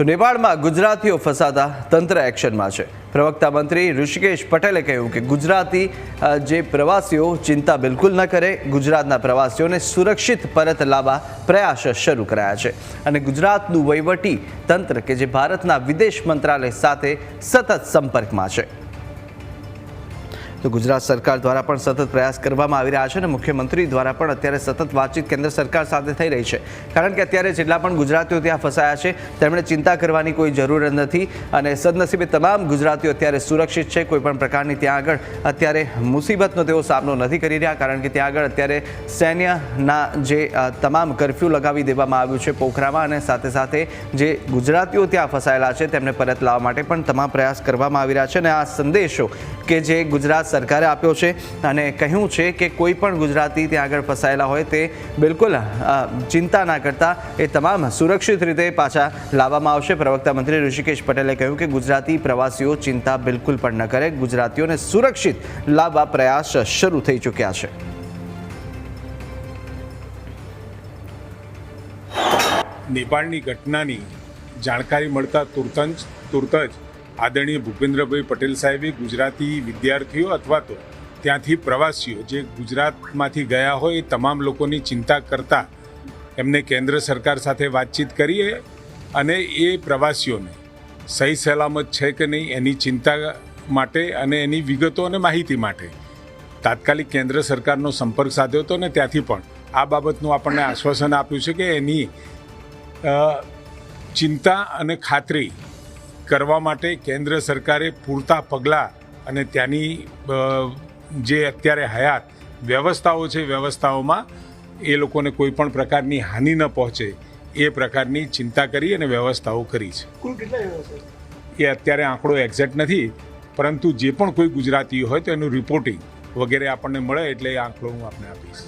તો નેપાળમાં ગુજરાતીઓ ફસાતા તંત્ર એક્શનમાં છે. પ્રવક્તા મંત્રી ઋષિકેશ પટેલે કહ્યું કે ગુજરાતી જે પ્રવાસીઓ ચિંતા બિલકુલ ન કરે, ગુજરાતના પ્રવાસીઓને સુરક્ષિત પરત લાવવા પ્રયાસ શરૂ કરાયા છે. અને ગુજરાતનું વહીવટી તંત્ર કે જે ભારતના વિદેશ મંત્રાલય સાથે સતત સંપર્કમાં છે. તો ગુજરાત સરકાર દ્વારા પણ સતત પ્રયાસ કરવામાં આવી રહ્યા છે અને મુખ્યમંત્રી દ્વારા પણ અત્યારે સતત વાતચીત કેન્દ્ર સરકાર સાથે થઈ રહી છે. કારણ કે અત્યારે જેટલા પણ ગુજરાતીઓ ત્યાં ફસાયા છે, તેમણે ચિંતા કરવાની કોઈ જરૂર નથી અને સદનસીબે તમામ ગુજરાતીઓ અત્યારે સુરક્ષિત છે. કોઈ પણ પ્રકારની ત્યાં આગળ અત્યારે મુસીબતનો તેઓ સામનો નથી કરી રહ્યા, કારણ કે ત્યાં આગળ અત્યારે સૈન્યના જે તમામ કરફ્યુ લગાવી દેવામાં આવ્યું છે પોખરામાં અને સાથે સાથે જે ગુજરાતીઓ ત્યાં ફસાયેલા છે, તેમને પરત લાવવા માટે પણ તમામ પ્રયાસ કરવામાં આવી રહ્યા છે. અને આ સંદેશો કે જે ગુજરાત સરકારે આપ્યો છે અને કહ્યું છે કે કોઈ પણ ગુજરાતી ત્યાં આગળ ફસાયેલા હોય તે બિલકુલ ચિંતા ના કરતા એ તમામ સુરક્ષિત રીતે પાછા લાવવામાં આવશે. પ્રવક્તા મંત્રી ઋષિકેશ પટેલે કહ્યું કે ગુજરાતી પ્રવાસીઓ ચિંતા બિલકુલ પણ ન કરે. ગુજરાતીઓને સુરક્ષિત લાવવા પ્રયાસ શરૂ થઈ ચૂક્યા છે. નેપાળની ઘટનાની જાણકારી મળતા તુરત જ તુરત જ આદરણીય ભૂપેન્દ્રભાઈ પટેલ સાહેબે ગુજરાતી વિદ્યાર્થીઓ અથવા તો ત્યાંથી પ્રવાસીઓ જે ગુજરાતમાંથી ગયા હોય એ તમામ લોકોની ચિંતા કરતા એમને કેન્દ્ર સરકાર સાથે વાતચીત કરીએ અને એ પ્રવાસીઓને સહી સલામત છે કે નહીં એની ચિંતા માટે અને એની વિગતો અને માહિતી માટે તાત્કાલિક કેન્દ્ર સરકારનો સંપર્ક સાધ્યો હતો ને ત્યાંથી પણ આ બાબતનું આપણને આશ્વાસન આપ્યું છે કે એની ચિંતા અને ખાતરી કરવા માટે કેન્દ્ર સરકારે પૂરતા પગલાં અને ત્યાંની જે અત્યારે હયાત વ્યવસ્થાઓ છે વ્યવસ્થાઓમાં એ લોકોને કોઈ પણ પ્રકારની હાનિ ન પહોંચે એ પ્રકારની ચિંતા કરી અને વ્યવસ્થાઓ કરી છે. કુલ કેટલા છે? એ અત્યારે આંકડો એક્ઝેક્ટ નથી પરંતુ જે પણ કોઈ ગુજરાતી હોય તો એનું રિપોર્ટિંગ વગેરે આપણને મળે એટલે એ આંકડો હું આપને આપીશ.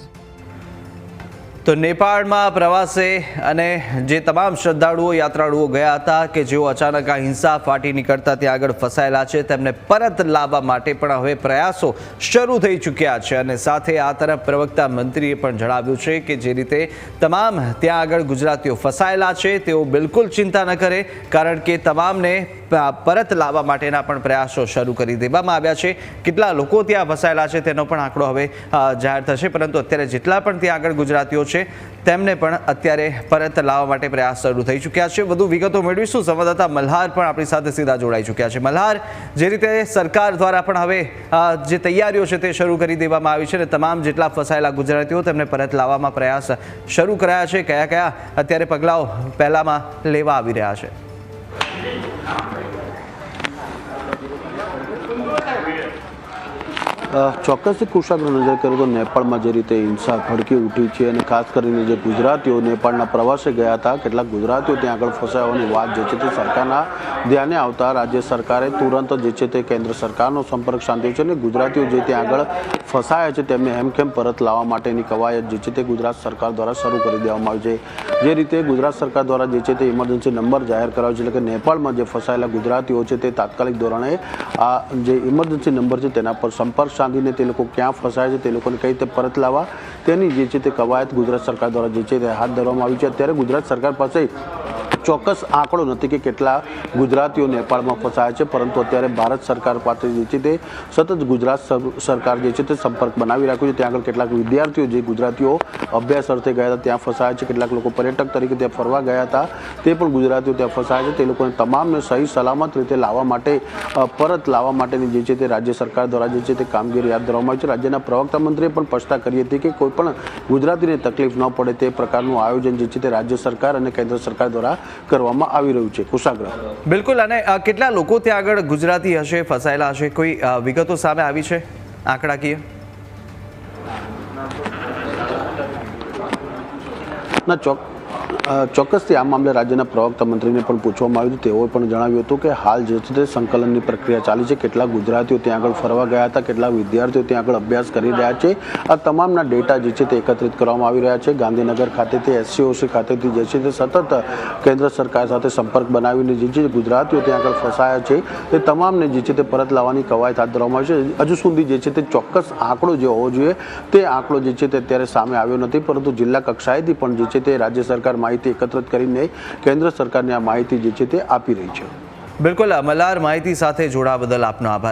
તો નેપાળમાં પ્રવાસે અને જે તમામ શ્રદ્ધાળુઓ, યાત્રાળુઓ ગયા હતા કે જેઓ અચાનક આ હિંસા ફાટી નીકળતા ત્યાં આગળ ફસાયેલા છે, તેમને પરત લાવવા માટે પણ હવે પ્રયાસો શરૂ થઈ ચૂક્યા છે. અને સાથે આ તરફ પ્રવક્તા મંત્રીએ પણ જણાવ્યું છે કે જે રીતે તમામ ત્યાં આગળ ગુજરાતીઓ ફસાયેલા છે, તેઓ બિલકુલ ચિંતા ન કરે, કારણ કે તમામને પરત લાવવા માટેના પણ પ્રયાસો શરૂ કરી દેવામાં આવ્યા છે. કેટલા લોકો ત્યાં ફસાયેલા છે તેનો પણ આંકડો હવે જાહેર થશે, પરંતુ અત્યારે જેટલા પણ ત્યાં આગળ ગુજરાતીઓ છે. તેમને પણ અત્યારે પરત લાવવા માટે પ્રયાસ શરૂ થઈ ચૂક્યા છે. વધુ વિગતો મેળવીશું. સંવાદદાતા મલ્હાર પણ આપણી સાથે સીધા જોડાઈ ચૂક્યા છે. મલ્હાર જે રીતે સરકાર દ્વારા પણ હવે જે તૈયારીઓ છે તે શરૂ કરી દેવામાં આવી છે અને તમામ જેટલા ફસાયેલા ગુજરાતીઓ તેમને પરત લાવવામાં પ્રયાસ શરૂ કરાયા છે. કયા કયા અત્યારે પગલાઓ પહેલામાં લેવા આવી રહ્યા છે? અ, ચોક્કસથી કુશાગ્ર નજર કરીએ તો નેપાળમાં જે રીતે હિંસા ભડકી ઉઠી છે અને ખાસ કરીને જે ગુજરાતીઓ નેપાળના પ્રવાસે ગયા હતા, કેટલાક ગુજરાતીઓ ત્યાં આગળ ફસાયા વાત જે છે તે સરકારના ધ્યાને આવતા રાજ્ય સરકારે તુરંત જે છે તે કેન્દ્ર સરકારનો સંપર્ક સાધ્યો છે અને ગુજરાતીઓ જે ત્યાં આગળ ફસાયા છે તેમને હેમખેમ પરત લાવવા માટેની કવાયત જે છે તે ગુજરાત સરકાર દ્વારા શરૂ કરી દેવામાં આવી છે. જે રીતે ગુજરાત સરકાર દ્વારા જે છે તે ઇમરજન્સી નંબર જાહેર કરાવ્યો છે, એટલે કે નેપાળમાં જે ફસાયેલા ગુજરાતીઓ છે તે તાત્કાલિક ધોરણે આ જે ઇમરજન્સી નંબર છે તેના પર સંપર્ક સાધીને તે લોકો ક્યાં ફસાય છે તે લોકોને કઈ રીતે પરત લાવવા તેની જે છે તે કવાયત ગુજરાત સરકાર દ્વારા જે છે તે હાથ ધરવામાં આવી છે. અત્યારે ગુજરાત સરકાર પાસે ચોક્કસ આંકડો નથી કે કેટલા ગુજરાતીઓ નેપાળમાં ફસાયા છે, પરંતુ અત્યારે ભારત સરકાર પાસે જે છે તે સતત ગુજરાત સર- સરકાર જે છે તે સંપર્ક બનાવી રાખ્યો છે. ત્યાં આગળ કેટલાક વિદ્યાર્થીઓ જે ગુજરાતીઓ અભ્યાસ અર્થે ગયા હતા, ત્યાં ફસાયા છે. કેટલાક લોકો પર્યટક તરીકે ત્યાં ફરવા ગયા હતા. તે પણ ગુજરાતીઓ ત્યાં ફસાયા છે. તે લોકોને તમામને સહી સલામત રીતે લાવવા માટે પરત લાવવા માટેની જે છે તે રાજ્ય સરકાર દ્વારા જે છે તે કામગીરી હાથ ધરવામાં આવી છે. રાજ્યના પ્રવક્તા મંત્રીએ પણ સ્પષ્ટતા કરી હતી કે કોઈ પણ ગુજરાતીને તકલીફ ન પડે તે પ્રકારનું આયોજન જે છે તે રાજ્ય સરકાર અને કેન્દ્ર સરકાર દ્વારા કરવામાં આવી રહ્યું છે. કુશાગ્ર બિલકુલ અને કેટલા લોકો ત્યાં આગળ ગુજરાતી હશે ફસાયેલા હશે? કોઈ વિગતો સામે આવી છે? આંકડાકીય ના ચોક ચોક્કસથી આ મામલે રાજ્યના પ્રવક્તા મંત્રીને પણ પૂછવામાં આવ્યું તેઓએ પણ જણાવ્યું હતું કે હાલ જે છે તે સંકલનની પ્રક્રિયા ચાલી છે. કેટલા ગુજરાતીઓ ત્યાં આગળ ફરવા ગયા હતા કેટલા વિદ્યાર્થીઓ ત્યાં આગળ અભ્યાસ કરી રહ્યા છે. આ તમામના ડેટા જે છે તે એકત્રિત કરવામાં આવી રહ્યા છે. ગાંધીનગર ખાતેથી, એસસીઓસી ખાતેથી જે છે તે સતત કેન્દ્ર સરકાર સાથે સંપર્ક બનાવીને જે છે ગુજરાતીઓ ત્યાં આગળ ફસાયા છે, તે તમામને જે છે તે પરત લાવવાની કવાયત હાથ ધરવામાં આવી છે. હજુ સુધી જે છે તે ચોક્કસ આંકડો જે હોવો જોઈએ, તે આંકડો જે છે તે અત્યારે સામે આવ્યો નથી. પરંતુ જિલ્લા કક્ષાએથી પણ જે છે તે રાજ્ય સરકાર માહિતી એકત્રિત કરીને કેન્દ્ર સરકારને આ માહિતી જે છે તે આપી રહી છે. બિલકુલ મલાર માહિતી સાથે જોડાવા બદલ આપનો આભાર.